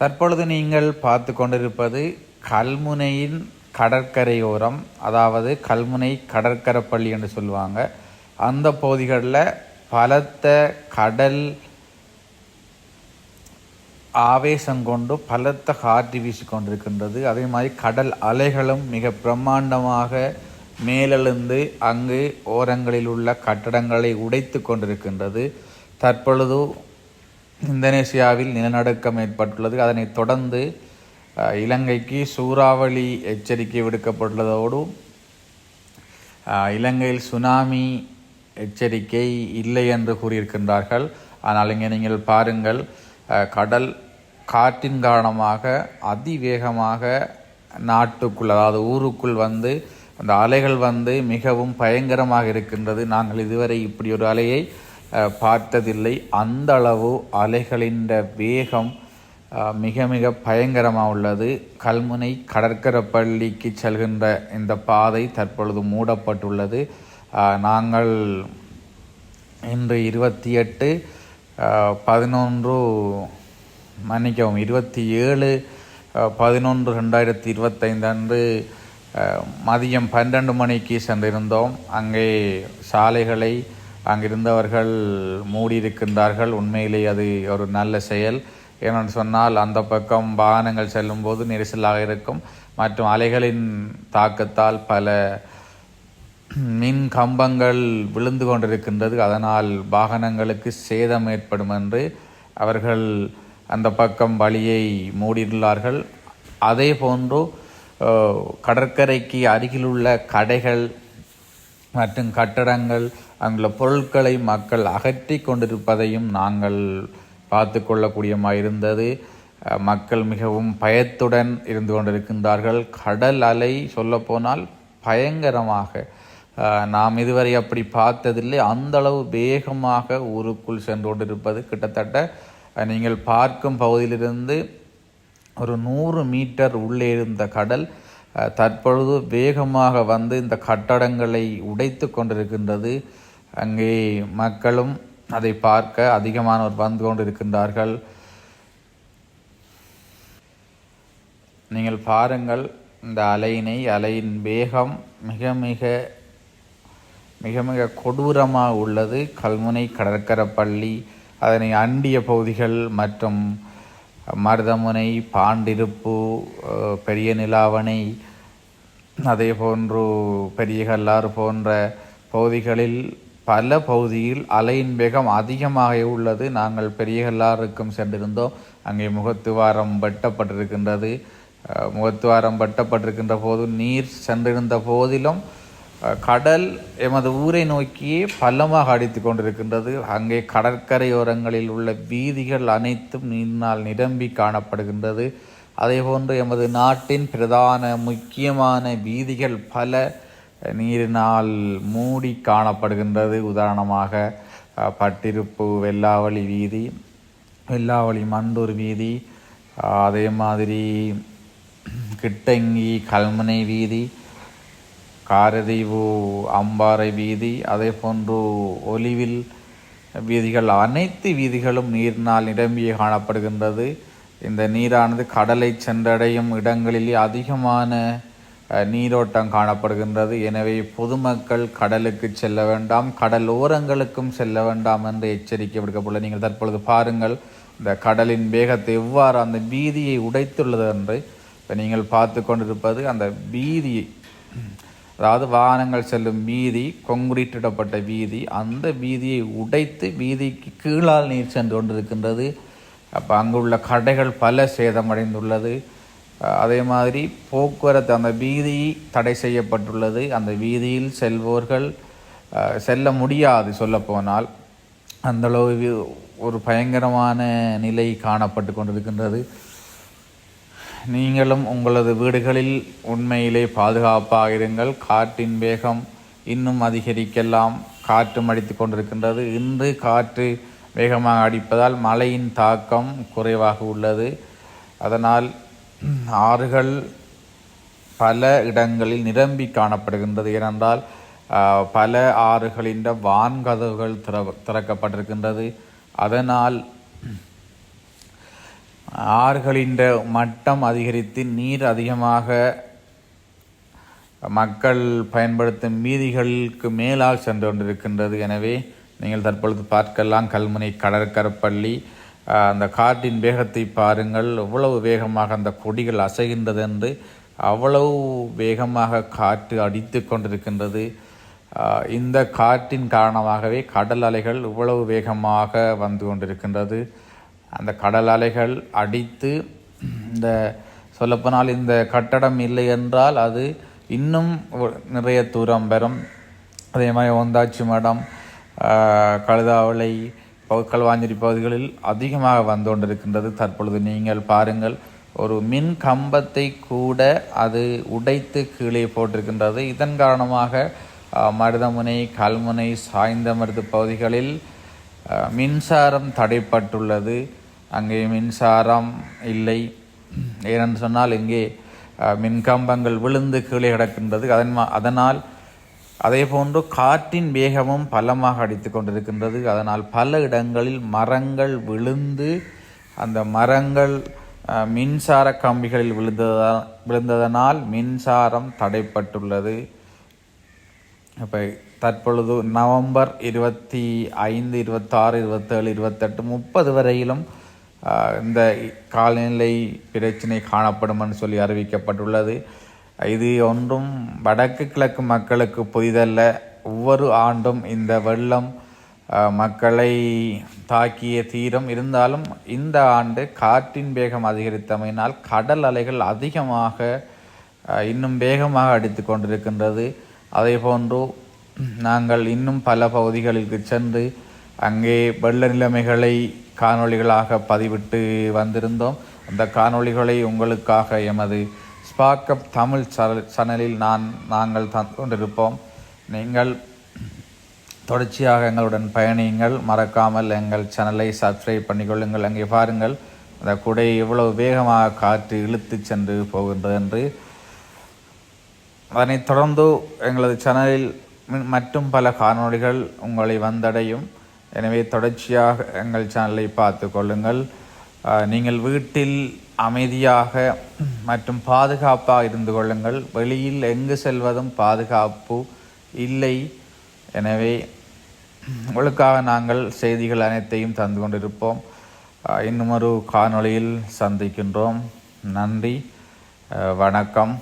தற்பொழுது நீங்கள் பார்த்து கொண்டிருப்பது கல்முனையின் கடற்கரையோரம் அதாவது கல்முனை கடற்கரை பள்ளி என்று சொல்லுவாங்க. அந்த பகுதிகளில் பலத்த கடல் ஆவேசம் கொண்டு பலத்த காற்று வீசி கொண்டிருக்கின்றது அதே மாதிரி கடல் அலைகளும் மிக பிரம்மாண்டமாக மேலெழுந்து அங்கு ஓரங்களில் உள்ள கட்டடங்களை உடைத்து கொண்டிருக்கின்றது. தற்பொழுது இந்தோனேசியாவில் நிலநடுக்கம் ஏற்பட்டுள்ளது. அதனைத் தொடர்ந்து இலங்கைக்கு சூறாவளி எச்சரிக்கை விடுக்கப்பட்டுள்ளதோடு இலங்கையில் சுனாமி எச்சரிக்கை இல்லை என்று கூறியிருக்கின்றார்கள். ஆனால் இங்கே நீங்கள் பாருங்கள் கடல் காற்றின் காரணமாக அதிவேகமாக நாட்டுக்குள் அதாவது ஊருக்குள் வந்து அந்த அலைகள் வந்து மிகவும் பயங்கரமாக இருக்கின்றது. நாங்கள் இதுவரை இப்படி ஒரு அலையை பார்த்ததில்லை. அந்த அளவு அலைகளின் வேகம் மிக மிக பயங்கரமாக உள்ளது. கல்முனை கடற்கரை பள்ளிக்கு செல்கின்ற இந்த பாதை தற்பொழுது மூடப்பட்டுள்ளது. நாங்கள் இன்று இருபத்தி எட்டு பதினொன்று மன்னிக்கவும் இருபத்தி ஏழு பதினொன்று ரெண்டாயிரத்தி இருபத்தைந்து அன்று மதியம் பன்னெண்டு மணிக்கு சென்றிருந்தோம். அங்கே சாலைகளை அங்கிருந்தவர்கள் மூடியிருக்கின்றார்கள். உண்மையிலே அது ஒரு நல்ல செயல். ஏனென்று சொன்னால் அந்த பக்கம் வாகனங்கள் செல்லும்போது நெரிசலாக இருக்கும். மற்றும் அலைகளின் தாக்கத்தால் பல மின் கம்பங்கள் விழுந்து கொண்டிருக்கின்றது. அதனால் வாகனங்களுக்கு சேதம் ஏற்படும் என்று அவர்கள் அந்த பக்கம் வழியை மூடியுள்ளார்கள். அதே போன்று கடற்கரைக்கு அருகிலுள்ள கடைகள் மற்றும் கட்டடங்கள் அங்குள்ள பொருட்களை மக்கள் அகற்றி கொண்டிருப்பதையும் நாங்கள் பார்த்து கொள்ளக்கூடியமாக இருந்தது மக்கள் மிகவும் பயத்துடன் இருந்து கொண்டிருக்கின்றார்கள். கடல் அலை சொல்லப்போனால் பயங்கரமாக. நாம் இதுவரை அப்படி பார்த்ததில்லை. அந்தளவு வேகமாக ஊருக்குள் சென்று கொண்டிருப்பது கிட்டத்தட்ட நீங்கள் பார்க்கும் பகுதியிலிருந்து ஒரு நூறு மீட்டர் உள்ளே இருந்த கடல் தற்பொழுது வேகமாக வந்து இந்த கட்டடங்களை உடைத்து கொண்டிருக்கின்றது. அங்கே மக்களும் அதை பார்க்க அதிகமானோர் வந்து கொண்டு இருக்கின்றார்கள். நீங்கள் பாருங்கள் இந்த அலையினை அலையின் வேகம் மிக மிக மிக மிக கொடூரமாக உள்ளது. கல்முனை கடற்கரை பள்ளி அதனை அண்டிய பகுதிகள் மற்றும் மருதமுனை பாண்டிருப்பு பெரிய நிலாவணை அதே போன்று பெரிய கல்லாறு போன்ற பகுதிகளில் பல பகுதியில் அலையின் வேகம் அதிகமாக உள்ளது. நாங்கள் பெரியகல்லாருக்கும் சென்றிருந்தோம். அங்கே முகத்துவாரம் வெட்டப்பட்டிருக்கின்றது. முகத்துவாரம் வெட்டப்பட்டிருக்கின்ற போது நீர் சென்றிருந்த போதிலும் கடல் எமது ஊரை நோக்கியே பள்ளமாக அடித்து கொண்டிருக்கின்றது. அங்கே கடற்கரையோரங்களில் உள்ள வீதிகள் அனைத்தும் நீரினால் நிரம்பி காணப்படுகின்றது. அதேபோன்று எமது நாட்டின் பிரதான முக்கியமான வீதிகள் பல நீரினால் மூடி காணப்படுகின்றது. உதாரணமாக பட்டிருப்பு வெள்ளாவளி வீதி வெள்ளாவளி மண்டூர் வீதி அதே மாதிரி கிட்டங்கி கல்முனை வீதி காரதீவு அம்பாறை வீதி அதே போன்று ஒலிவில் வீதிகள் அனைத்து வீதிகளும் நீரினால் நிரம்பிய காணப்படுகின்றது. இந்த நீரானது கடலை சென்றடையும் இடங்களில் அதிகமான நீரோட்டம் காணப்படுகின்றது. எனவே பொதுமக்கள் கடலுக்கு செல்ல வேண்டாம் கடல் ஓரங்களுக்கும் செல்ல வேண்டாம் என்று எச்சரிக்கை விடுக்கப்பட்டுள்ளது. நீங்கள் தற்பொழுது பாருங்கள் இந்த கடலின் வேகத்தை எவ்வாறு அந்த பீதியை உடைத்துள்ளது என்று இப்போ நீங்கள் பார்த்து கொண்டிருப்பது அந்த பீதியை அதாவது வாகனங்கள் செல்லும் வீதி கொங்குரீட்டிடப்பட்ட வீதி அந்த வீதியை உடைத்து வீதிக்கு கீழால் நீர் சென்று கொண்டிருக்கின்றது. அப்போ அங்குள்ள கடைகள் பல சேதமடைந்துள்ளது. அதே மாதிரி போக்குவரத்து அந்த வீதி தடை செய்யப்பட்டுள்ளது. அந்த வீதியில் செல்வோர்கள் செல்ல முடியாது சொல்லப்போனால். அந்தளவு ஒரு பயங்கரமான நிலை காணப்பட்டு கொண்டிருக்கின்றது. நீங்களும் உங்களது வீடுகளில் உண்மையிலே பாதுகாப்பாக இருங்கள். காற்றின் வேகம் இன்னும் அதிகரிக்கலாம். காற்று அடித்து கொண்டிருக்கின்றது. இன்று காற்று வேகமாக அடிப்பதால் மழையின் தாக்கம் குறைவாக உள்ளது. அதனால் ஆறுகள் பல இடங்களில் நிரம்பி காணப்படுகின்றது. ஏனென்றால் பல ஆறுகளின் வான்கதவுகள் திற திறக்கப்பட்டிருக்கின்றது. அதனால் ஆறுகளின் மட்டம் அதிகரித்து நீர் அதிகமாக மக்கள் பயன்படுத்தும் வீதிகளுக்கு மேலால் சென்று கொண்டிருக்கின்றது. எனவே நீங்கள் தற்பொழுது பார்க்கலாம் கல்முனை கடற்கரப்பள்ளி. அந்த காற்றின் வேகத்தை பாருங்கள். எவ்வளவு வேகமாக அந்த கொடிகள் அசைகின்றது என்று அவ்வளவு வேகமாக காற்று அடித்து கொண்டிருக்கின்றது. இந்த காற்றின் காரணமாகவே கடல் அலைகள் இவ்வளவு வேகமாக வந்து கொண்டிருக்கின்றது. அந்த கடல் அலைகள் அடித்து இந்த சொல்லப்போனால் இந்த கட்டடம் இல்லை என்றால் அது இன்னும் நிறைய தூரம் பெறும் அதே மாதிரி ஒந்தாச்சி மடம் கழுதாவளை பொருட்கள் களுவாஞ்சேரி பகுதிகளில் அதிகமாக வந்து கொண்டிருக்கின்றது தற்பொழுது நீங்கள் பாருங்கள் ஒரு மின் கம்பத்தை கூட அது உடைத்து கீழே போட்டிருக்கின்றது. இதன் காரணமாக மருதமுனை கல்முனை சாய்ந்த சாய்ந்தமருது பகுதிகளில் மின்சாரம் தடைப்பட்டுள்ளது. அங்கே மின்சாரம் இல்லை. ஏனென்று சொன்னால் இங்கே மின்கம்பங்கள் விழுந்து கீழே கிடக்கின்றது. அதன் அதனால் அதே போன்று காற்றின் வேகமும் பலமாக அடித்து கொண்டிருக்கின்றது. அதனால் பல இடங்களில் மரங்கள் விழுந்து அந்த மரங்கள் மின்சார கம்பிகளில் விழுந்ததா விழுந்ததனால் மின்சாரம் தடைப்பட்டுள்ளது. இப்போ தற்பொழுது நவம்பர் இருபத்தி ஐந்து இருபத்தாறு இருபத்தேழு இருபத்தெட்டு முப்பது வரையிலும் இந்த காலநிலை பிரச்சினை காணப்படும் என்று சொல்லி அறிவிக்கப்பட்டுள்ளது. இது ஒன்றும் வடக்கு கிழக்கு மக்களுக்கு புதிதல்ல ஒவ்வொரு ஆண்டும் இந்த வெள்ளம் மக்களை தாக்கிய தீரம் இருந்தாலும் இந்த ஆண்டு காற்றின் வேகம் அதிகரித்தமையினால் கடல் அலைகள் அதிகமாக இன்னும் வேகமாக அடித்து கொண்டிருக்கின்றது. அதே போன்று நாங்கள் இன்னும் பல பகுதிகளுக்கு சென்று அங்கே வெள்ள நிலைமைகளை காணொளிகளாக பதிவிட்டு வந்திருந்தோம். அந்த காணொளிகளை உங்களுக்காக எமது ஸ்பாக்கப் தமிழ் சேனலில் நான் நாங்கள் தந்து கொண்டிருப்போம். நீங்கள் தொடர்ச்சியாக எங்களுடன் பயணியுங்கள். மறக்காமல் எங்கள் சேனலை சப்ஸ்கிரைப் பண்ணிக்கொள்ளுங்கள். அங்கே பாருங்கள். அந்த குடையை எவ்வளவு வேகமாக காற்று இழுத்து சென்று போகின்றது என்று. அதனைத் தொடர்ந்து எங்களது சேனலில் மற்றும் பல காணொளிகள் உங்களை வந்தடையும். எனவே தொடர்ச்சியாக எங்கள் சேனலை பார்த்து கொள்ளுங்கள். நீங்கள் வீட்டில் அமைதியாக மற்றும் பாதுகாப்பாக இருந்து கொள்ளுங்கள். வெளியில் எங்கு செல்வதும் பாதுகாப்பு இல்லை. எனவே உங்களுக்காக நாங்கள் செய்திகள் அனைத்தையும் தந்து கொண்டிருப்போம். இன்னுமொரு இன்னும் ஒரு காணொளியில் சந்திக்கின்றோம். நன்றி. வணக்கம்.